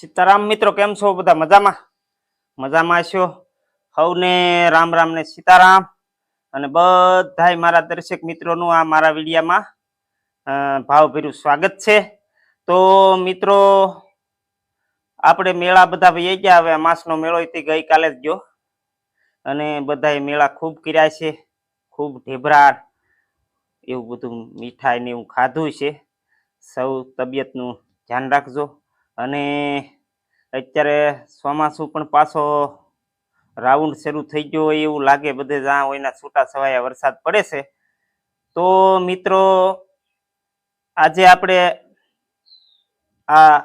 સીતારામ, મિત્રો, કેમ છો બધા? મજામાં? મજામાં છો? હવને રામ રામ ને સીતારામ. અને બધાય મારા દર્શક મિત્રોનું આ મારા વિડીયામાં ભાવભીરું સ્વાગત છે. તો, મિત્રો, આપણે મેળા બધા ભાઈ ગયા. હવે માસનો મેળો તે ગઈકાલે જ ગયો. અને બધાય મેળા ખૂબ કર્યા છે. ખૂબ ઢેબરાટ એવું બધું મીઠાઈ ને એવું ખાધું છે. સૌ તબિયતનું ધ્યાન રાખજો. અને અત્યારે ચોમાસું પણ પાછો રાઉન્ડ શરૂ થઈ ગયો હોય એવું લાગે બધે જ્યાં હોય એના છૂટા છવાયા વરસાદ પડે છે. તો મિત્રો, આજે આપણે આ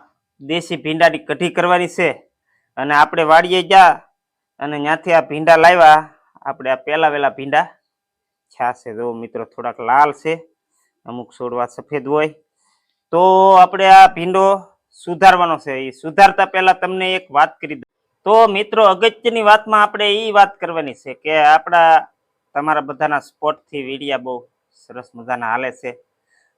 દેશી ભીંડાની કઢી કરવાની છે અને આપણે વાડીએ ગયા અને ત્યાંથી આ ભીંડા લાવ્યા. આપણે આ પહેલા વહેલા ભીંડા છે જો મિત્રો થોડાક લાલ છે, અમુક છોડવા સફેદ હોય. તો આપણે આ ભીંડો સુધારવાનો છે. એ સુધારતા પહેલા તમને એક વાત કરી દઉં. તો મિત્રો, અગત્યની વાતમાં આપણે એ વાત કરવાની છે કે આપણા તમારા બધાના સ્પોટથી વીડિયા બહુ સરસ મજાના હાલે છે.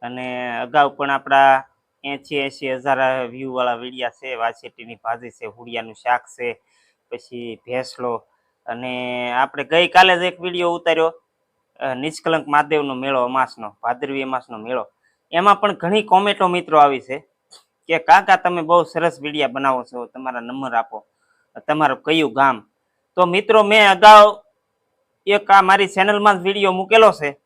અને અગાઉ પણ આપણા એંશી એંશી હજાર વ્યૂવાળા વીડિયા છે. વાછેટીની ભાજી છે, હુડિયાનું શાક છે, પછી ભેંસલો. અને આપણે ગઈકાલે જ એક વીડિયો ઉતાર્યો નિષ્કલંક મહાદેવનો મેળો, અમાસનો, ભાદરવી અમાસનો મેળો. એમાં પણ ઘણી કોમેન્ટો મિત્રો આવી છે. કે કાકા, તમે બહુ સરસ વિડીયા બનાવો છો, તમારા નંબર આપો, તમારું કયું ગામ? તો મિત્રો, મેં અગાઉ એક આ મારી ચેનલમાં વીડિયો મૂકેલો છે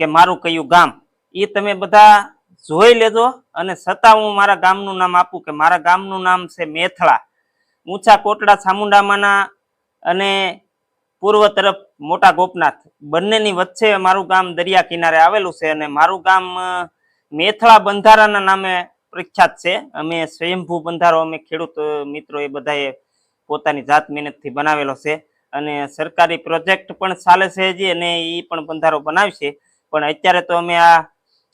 કે મારું કયું ગામ. એ તમે બધા જોઈ લેજો અને છતાં હું મારા ગામનું નામ આપું કે મારા ગામનું નામ છે મેથળા. ઊંચા કોટડા સામુંડામાના અને પૂર્વ તરફ મોટા ગોપનાથ. બંનેની વચ્ચે મારું ગામ દરિયા કિનારે આવેલું છે અને મારું ગામ મેથળા બંધારાના નામે પ્રખ્યાત છે. અમે સ્વયંભૂ બંધારો, અમે ખેડૂત મિત્રો એ બધાએ પોતાની જાત મહેનતથી બનાવેલો છે. અને સરકારી પ્રોજેક્ટ પણ ચાલે છે હજી અને એ પણ બંધારો બનાવશે. પણ અત્યારે તો અમે આ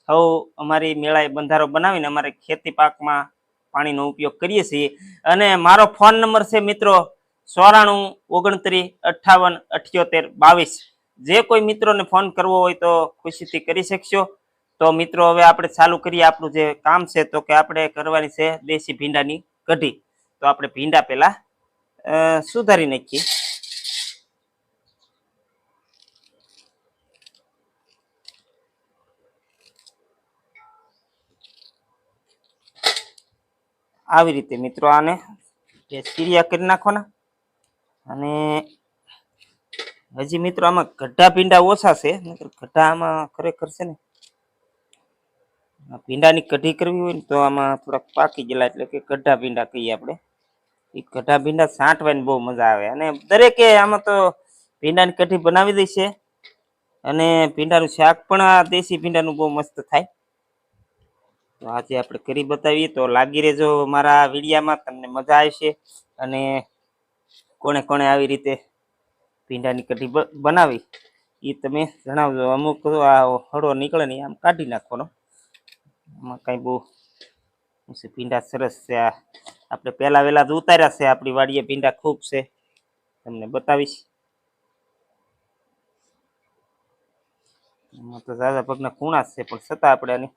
હવ અમારી મેળાએ બંધારો બનાવીને અમારે ખેતી પાકમાં પાણીનો ઉપયોગ કરીએ છીએ. અને મારો ફોન નંબર છે મિત્રો ચોરાણું ઓગણત્રીસ અઠ્ઠાવન અઠ્યોતેર બાવીસ. જે કોઈ મિત્રોને ફોન કરવો હોય તો ખુશીથી કરી શકશો. તો મિત્રો, હવે આપણે ચાલુ કરીએ આપણું જે કામ છે, તો કે આપણે કરવાની છે દેશી ભીંડાની કઢી. તો આપણે ભીંડા પહેલા સુધારી નાખીએ. આવી રીતે મિત્રો આને જે ચીરિયા કરી નાખવાના. અને હજી મિત્રો, આમાં ગઢા ભીંડા ઓછા છે ગઢા આમાં ખરેખર છે ને ભીંડાની કઢી કરવી હોય ને તો આમાં થોડાક પાકી ગયેલા, એટલે કે ગઢા ભીંડા કહીએ આપણે. એ ગઢા ભીંડા સાંટવાની બહુ મજા આવે. અને દરેકે આમાં તો ભીંડાની કઢી બનાવી દઈ છે. અને ભીંડાનું શાક પણ આ દેશી ભીંડાનું બહુ મસ્ત થાય. તો આજે આપણે કરી બતાવીએ. તો લાગી રહેજો મારા વિડીયામાં, તમને મજા આવશે. અને કોણે કોણે આવી રીતે ભીંડાની કઢી બનાવી એ તમે જણાવજો. અમુક આ હળો નીકળે ને આમ કાઢી નાખવાનો. આમાં કાંઈ બહુ છે ભીંડા સરસ છે આ. આપણે પહેલા વહેલા જ ઉતાર્યા છે, આપણી વાડીએ ભીંડા ખૂબ છે. તમને બતાવીશ. એમાં તો ઝાઝા પગના ખૂણા છે, પણ છતાં આપણે આની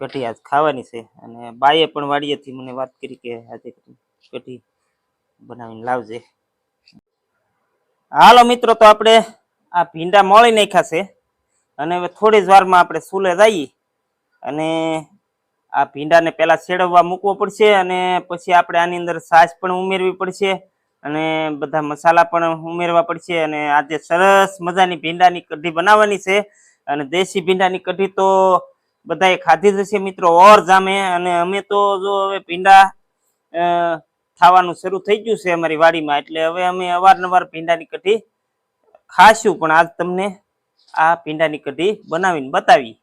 કઢી આજ ખાવાની છે. અને બાઈએ પણ વાડીએથી મને વાત કરી કે આજે કઢી બનાવીને લાવજે. હાલો મિત્રો, તો આપણે આ ભીંડા મળી નાખ્યા છે. અને હવે થોડી જ વારમાં આપણે સુલે જઈએ. અને આ ભીંડાને પહેલાં શેડવવા મૂકવો પડશે અને પછી આપણે આની અંદર છાશ પણ ઉમેરવી પડશે અને બધા મસાલા પણ ઉમેરવા પડશે અને આજે સરસ મજાની ભીંડાની કઢી બનાવવાની છે અને દેશી ભીંડાની કઢી તો બધાએ ખાધી જ હશે મિત્રો, ઓર જામે. અને અમે તો જો હવે ભીંડા ખાવાનું શરૂ થઈ ગયું છે અમારી વાડીમાં, એટલે હવે અમે અવારનવાર ભીંડાની કઢી ખાશું. પણ આજ તમને આ ભીંડાની કઢી બનાવીને બતાવી.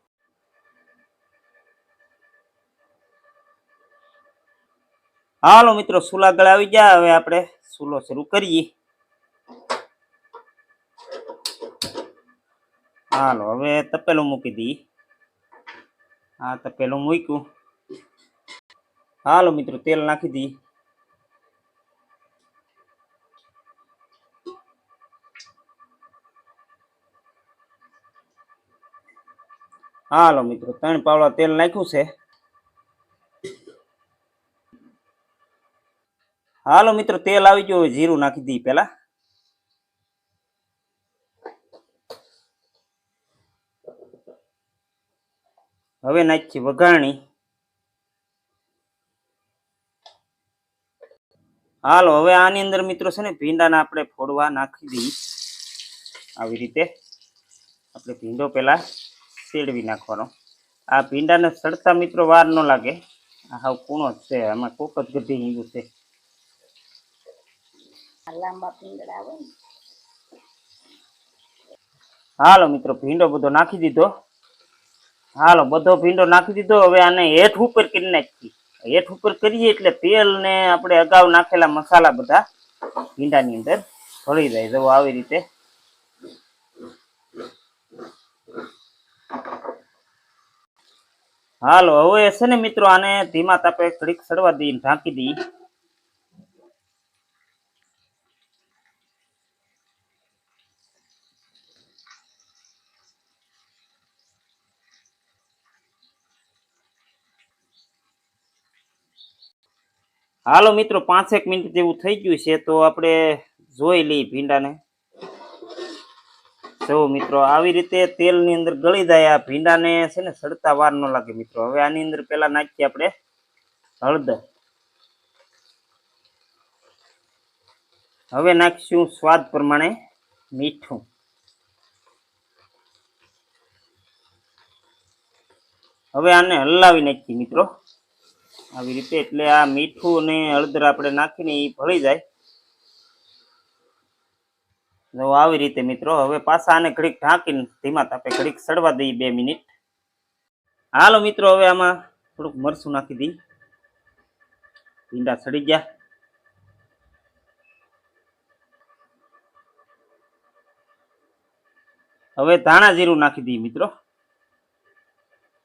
હાલો મિત્રો, સુલા ગળે આવી ગયા. હવે આપણે સુલો શરૂ કરીએ. હાલો, હવે તપેલું મૂકી દઈએ. હા, તપેલું મૂક્યું. હાલો મિત્રો, તેલ નાખી દઈએ. હાલો મિત્રો, ત્રણ પાવડા તેલ નાખ્યું છે. હાલો મિત્રો, તેલ આવી ગયું. જીરું નાખી દઈએ પેલા હવે નાખી વઘાણી. હાલો, હવે આની અંદર મિત્રો છે ને, ભીંડાના આપણે ફોડવા નાખી દઈએ. આવી રીતે. આપણે ભીંડો પેલા શેડવી નાખવાનો. આ ભીંડાને સડતા મિત્રો વાર ન લાગે. આ હાવ કૂણો છે. આમાં કોક જ ગઢી હિંગું છે. લાંબા પીંગડા હોય હાલો મિત્રો, ભીંડો બધો નાખી દીધો. હાલો, બધો ભીંડો નાખી દીધો. હવે આને હેઠ ઉપર કરી નાખી હેઠ ઉપર કરીએ એટલે તેલ ને આપણે અગાઉ નાખેલા મસાલા બધા ભીંડાની અંદર ભળી જાય. જો આવી રીતે. હાલો, હવે છે ને મિત્રો, આને ધીમા તાપે ઘડીક સડવા દઈએ ઢાંકી દઈએ. હાલો મિત્રો, પાંચેક મિનિટ જેવું થઈ ગયું છે, તો આપણે જોઈ લઈએ ભીંડાને. જો મિત્રો, આવી રીતે તેલની અંદર ગળી જાય, આ ભીંડાને છે ને સડતા વાર ન લાગે મિત્રો. હવે આની અંદર પહેલા નાખીએ આપણે હળદર. હવે નાખીશું સ્વાદ પ્રમાણે મીઠું. હવે આને હલાવી નાખીએ મિત્રો. આવી રીતે એટલે આ મીઠું અને હળદર આપણે નાખીને એ ભળી જાય. જો આવી રીતે મિત્રો, હવે પાછા આને ઘડીક ઢાંકીને ધીમા તાપે ઘડીક સડવા દઈએ બે મિનિટ. હાલો મિત્રો, હવે આમાં થોડુંક મરસું નાખી દઈએ. ભીંડા સડી ગયા. હવે ધાણા જીરું નાખી દઈએ મિત્રો.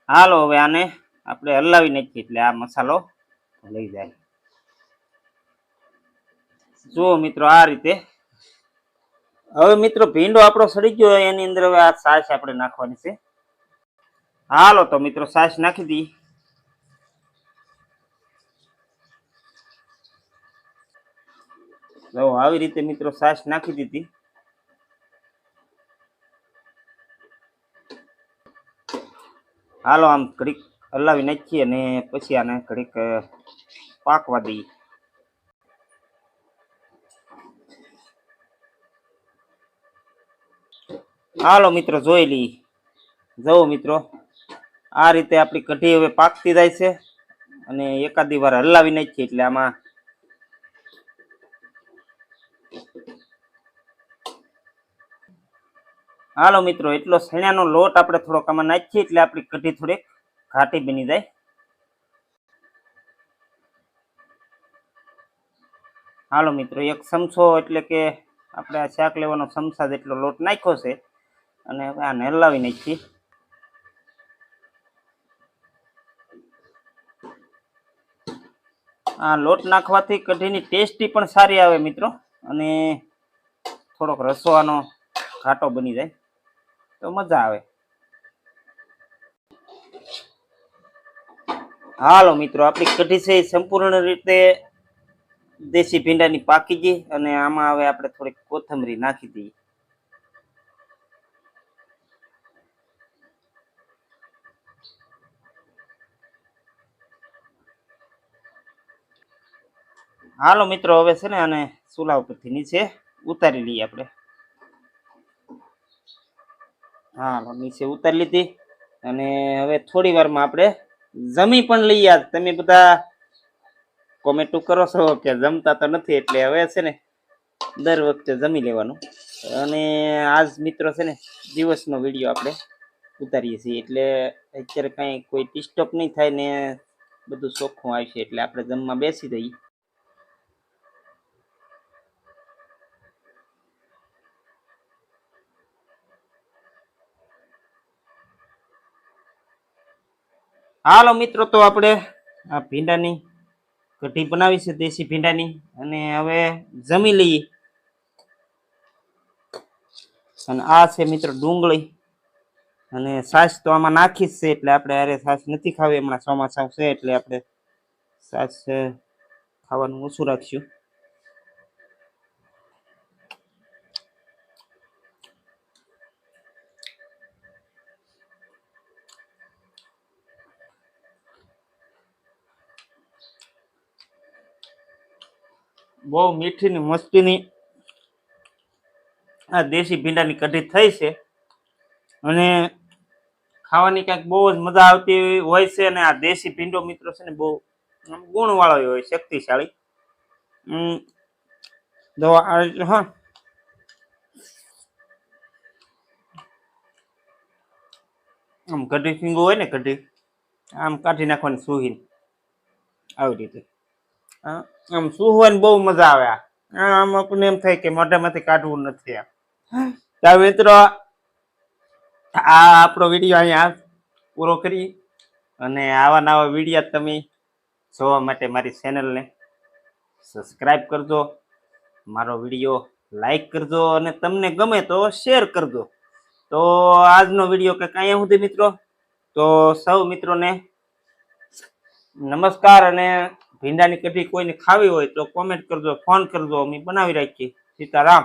હાલો હવે આને આપણે હલાવી નાખીએ એટલે આ મસાલો લઈ જાય. જુઓ મિત્રો આ રીતે. હવે મિત્રો ભીંડો આપણો સડી ગયો, એની અંદર હવે આ સાસ આપણે નાખવાની છે. હાલો તો મિત્રો સાસ નાખી દઈએ જો આવી રીતે મિત્રો સાસ નાખી દીધી. હાલો આમ ઘડીક હલાવી નાખીએ અને પછી આને ઘડીક પાકવા દઈએ. હાલો મિત્રો, જોઈ લઈ જવો મિત્રો, આ રીતે આપણી કઢી હવે પાકતી જાય છે અને એકાદી વાર હલાવી નાખીએ એટલે આમાં હાલો મિત્રો, એટલો શેણાનો લોટ આપણે થોડોક આમાં નાખીએ એટલે આપણી કઢી થોડીક ઘાટી બની જાય. હાલો મિત્રો, એક ચમચો એટલે કે આપણે આ શાક લેવાનો ચમચા જેટલો લોટ નાખ્યો છે અને હવે આને હલાવી નાખીએ આ લોટ નાખવાથી કઢીની ટેસ્ટી પણ સારી આવે મિત્રો અને થોડોક રસવાનો ઘાટો બની જાય. તો મજા આવે. હાલો મિત્રો, આપણી કઢી છે સંપૂર્ણ રીતે દેશી ભીંડાની પાકી ગઈ અને આમાં હવે આપણે થોડીક કોથમરી નાખી દઈએ. હાલો મિત્રો, હવે છે ને આને ચૂલા ઉપરથી નીચે ઉતારી લઈએ આપણે. હાલો, નીચે ઉતારી લીધી. અને હવે થોડી વારમાં આપણે જમી પણ લઈ આજ. તમે બધા કોમેન્ટો કરો છો કે જમતા તો નથી, એટલે હવે છે ને દર વખતે જમી લેવાનું. અને આજ મિત્રો છે ને દિવસનો વીડિયો આપણે ઉતારીએ છીએ. એટલે અત્યારે કાંઈ કોઈ ડિસ્ટર્બ નહીં થાય ને બધું ચોખ્ખું આવશે, એટલે આપણે જમવા બેસી જઈએ. હાલો મિત્રો, તો આપણે આ ભીંડાની કઢી બનાવી છે, દેશી ભીંડાની. અને હવે જમી લઈએ. અને આ છે મિત્રો ડુંગળી. અને સાસ તો આમાં નાખી જ છે, એટલે આપણે અરે સાસ નથી ખાવી, હમણાં ચોમાસા છે, એટલે આપણે સાસ ખાવાનું ઓછું રાખશું. બહુ મીઠીની મસ્તીની આ દેશી ભીંડાની કઢી થઈ છે. અને ખાવાની કાંઈક બહુ જ મજા આવતી હોય છે અને આ દેશી ભીંડો મિત્રો છે ને બહુ ગુણવાળો હોય, શક્તિશાળી. આ હા. આમ કઢી ફીંગો હોય ને કઢી, આમ કાઢી નાખવાની સુહીને આવી રીતે. આમ સુહવાની બહુ મજા આવે. આમ આપણને એમ થાય કે મોઢામાંથી કાઢવું નથી આ તો મિત્રો આ આપણો વીડિયો અહીંયા પૂરો કરી અને આવા નવા વીડિયો તમે જોવા માટે મારી ચેનલને સબસ્ક્રાઈબ કરજો. મારો વીડિયો લાઈક કરજો અને તમને ગમે તો શેર કરજો. તો આજનો વીડિયો કે કાંઈ સુધી મિત્રો. તો સૌ મિત્રોને નમસ્કાર અને ભીંડાની કઢી કોઈને ખાવી હોય તો કોમેન્ટ કરજો ફોન કરજો અમે બનાવી રાખીએ. સીતારામ.